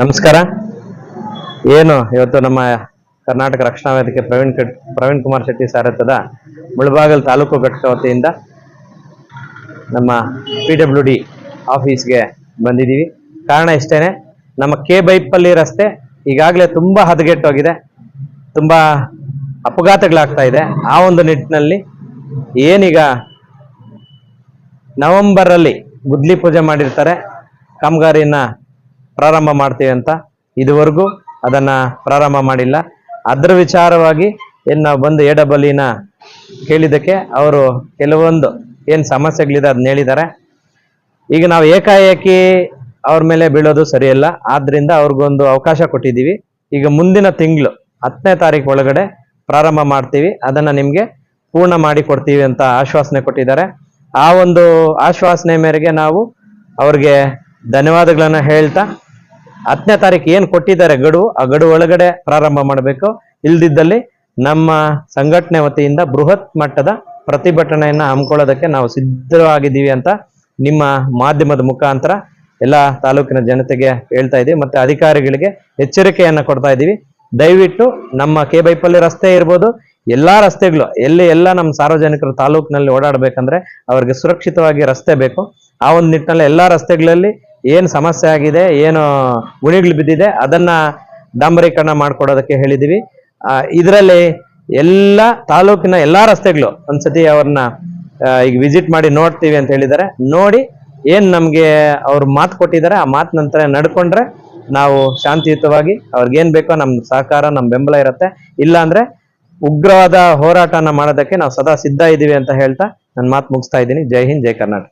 ನಮಸ್ಕಾರ. ಏನು, ಇವತ್ತು ನಮ್ಮ ಕರ್ನಾಟಕ ರಕ್ಷಣಾ ವೇದಿಕೆ ಪ್ರವೀಣ್ ಕಟ್ ಪ್ರವೀಣ್ ಕುಮಾರ್ ಶೆಟ್ಟಿ ಸಾರಥ್ಯದ ಮುಳಬಾಗಲ್ ತಾಲೂಕು ಘಟಕ ವತಿಯಿಂದ ನಮ್ಮ ಪಿ ಡಬ್ಲ್ಯೂ ಡಿ ಆಫೀಸ್ಗೆ ಬಂದಿದ್ದೀವಿ. ಕಾರಣ ಇಷ್ಟೇನೆ, ನಮ್ಮ ಕೆ ಬೈಪಲ್ಲಿ ರಸ್ತೆ ಈಗಾಗಲೇ ತುಂಬ ಹದಗೆಟ್ಟೋಗಿದೆ. ತುಂಬ ಅಪಘಾತಗಳಾಗ್ತಾ ಇದೆ. ಆ ಒಂದು ನಿಟ್ಟಿನಲ್ಲಿ ಏನೀಗ ನವೆಂಬರಲ್ಲಿ ಗುದ್ಲಿ ಪೂಜೆ ಮಾಡಿರ್ತಾರೆ. ಕಾಮಗಾರಿನ ಪ್ರಾರಂಭ ಮಾಡ್ತೀವಿ ಅಂತ ಇದುವರೆಗೂ ಅದನ್ನ ಪ್ರಾರಂಭ ಮಾಡಿಲ್ಲ. ಅದ್ರ ವಿಚಾರವಾಗಿ ಏನು ನಾವು ಬಂದು ಎ ಡಬಲ್ ಕೇಳಿದ್ದಕ್ಕೆ ಅವರು ಕೆಲವೊಂದು ಏನು ಸಮಸ್ಯೆಗಳಿದೆ ಅದನ್ನ ಹೇಳಿದ್ದಾರೆ. ಈಗ ನಾವು ಏಕಾಏಕಿ ಅವ್ರ ಮೇಲೆ ಬೀಳೋದು ಸರಿಯಲ್ಲ. ಆದ್ರಿಂದ ಅವ್ರಿಗೊಂದು ಅವಕಾಶ ಕೊಟ್ಟಿದ್ದೀವಿ. ಈಗ ಮುಂದಿನ ತಿಂಗಳು ಹತ್ತನೇ ತಾರೀಕು ಒಳಗಡೆ ಪ್ರಾರಂಭ ಮಾಡ್ತೀವಿ. ಅದನ್ನ ನಿಮಗೆ ಪೂರ್ಣ ಮಾಡಿ ಕೊಡ್ತೀವಿ ಅಂತ ಆಶ್ವಾಸನೆ ಕೊಟ್ಟಿದ್ದಾರೆ. ಆ ಒಂದು ಆಶ್ವಾಸನೆ ಮೇರೆಗೆ ನಾವು ಅವ್ರಿಗೆ ಧನ್ಯವಾದಗಳನ್ನು ಹೇಳ್ತಾ ಹತ್ತನೇ ತಾರೀಕು ಏನ್ ಕೊಟ್ಟಿದ್ದಾರೆ ಗಡುವು ಆ ಗಡು ಒಳಗಡೆ ಪ್ರಾರಂಭ ಮಾಡಬೇಕು. ಇಲ್ದಿದ್ದಲ್ಲಿ ನಮ್ಮ ಸಂಘಟನೆ ವತಿಯಿಂದ ಬೃಹತ್ ಮಟ್ಟದ ಪ್ರತಿಭಟನೆಯನ್ನ ಹಮ್ಮಿಕೊಳ್ಳೋದಕ್ಕೆ ನಾವು ಸಿದ್ಧವಾಗಿದ್ದೀವಿ ಅಂತ ನಿಮ್ಮ ಮಾಧ್ಯಮದ ಮುಖಾಂತರ ಎಲ್ಲ ತಾಲೂಕಿನ ಜನತೆಗೆ ಹೇಳ್ತಾ ಇದ್ದೀವಿ. ಮತ್ತೆ ಅಧಿಕಾರಿಗಳಿಗೆ ಎಚ್ಚರಿಕೆಯನ್ನು ಕೊಡ್ತಾ ಇದ್ದೀವಿ. ದಯವಿಟ್ಟು ನಮ್ಮ ಕೆ ಬೈಪಲ್ಲಿ ರಸ್ತೆ ಇರ್ಬೋದು, ಎಲ್ಲಾ ರಸ್ತೆಗಳು, ಎಲ್ಲಿ ಎಲ್ಲ ನಮ್ಮ ಸಾರ್ವಜನಿಕರು ತಾಲೂಕಿನಲ್ಲಿ ಓಡಾಡಬೇಕಂದ್ರೆ ಅವ್ರಿಗೆ ಸುರಕ್ಷಿತವಾಗಿ ರಸ್ತೆ ಬೇಕು. ಆ ಒಂದು ನಿಟ್ಟಿನಲ್ಲಿ ಎಲ್ಲಾ ರಸ್ತೆಗಳಲ್ಲಿ ಏನ್ ಸಮಸ್ಯೆ ಆಗಿದೆ, ಏನು ಗುಣಿಗಳು ಬಿದ್ದಿದೆ, ಅದನ್ನು ಡಾಂಬರೀಕರಣ ಮಾಡ್ಕೊಡೋದಕ್ಕೆ ಹೇಳಿದ್ದೀವಿ ಇದರಲ್ಲಿ ಎಲ್ಲ ತಾಲೂಕಿನ ಎಲ್ಲ ರಸ್ತೆಗಳು ಒಂದ್ಸತಿ ಅವ್ರನ್ನ ಈಗ ವಿಸಿಟ್ ಮಾಡಿ ನೋಡ್ತೀವಿ ಅಂತ ಹೇಳಿದ್ದಾರೆ. ನೋಡಿ ಏನು ನಮಗೆ ಅವ್ರು ಮಾತು ಕೊಟ್ಟಿದ್ದಾರೆ, ಆ ಮಾತು ನಂತರ ನಡ್ಕೊಂಡ್ರೆ ನಾವು ಶಾಂತಿಯುತವಾಗಿ ಅವ್ರಿಗೇನು ಬೇಕೋ ನಮ್ಮ ಸಹಕಾರ ನಮ್ಮ ಬೆಂಬಲ ಇರುತ್ತೆ. ಇಲ್ಲಾಂದರೆ ಉಗ್ರವಾದ ಹೋರಾಟನ ಮಾಡೋದಕ್ಕೆ ನಾವು ಸದಾ ಸಿದ್ಧ ಇದ್ದೀವಿ ಅಂತ ಹೇಳ್ತಾ ನನ್ನ ಮಾತು ಮುಗಿಸ್ತಾ ಇದ್ದೀನಿ. ಜೈ ಹಿಂದ್, ಜೈ ಕರ್ನಾಟಕ.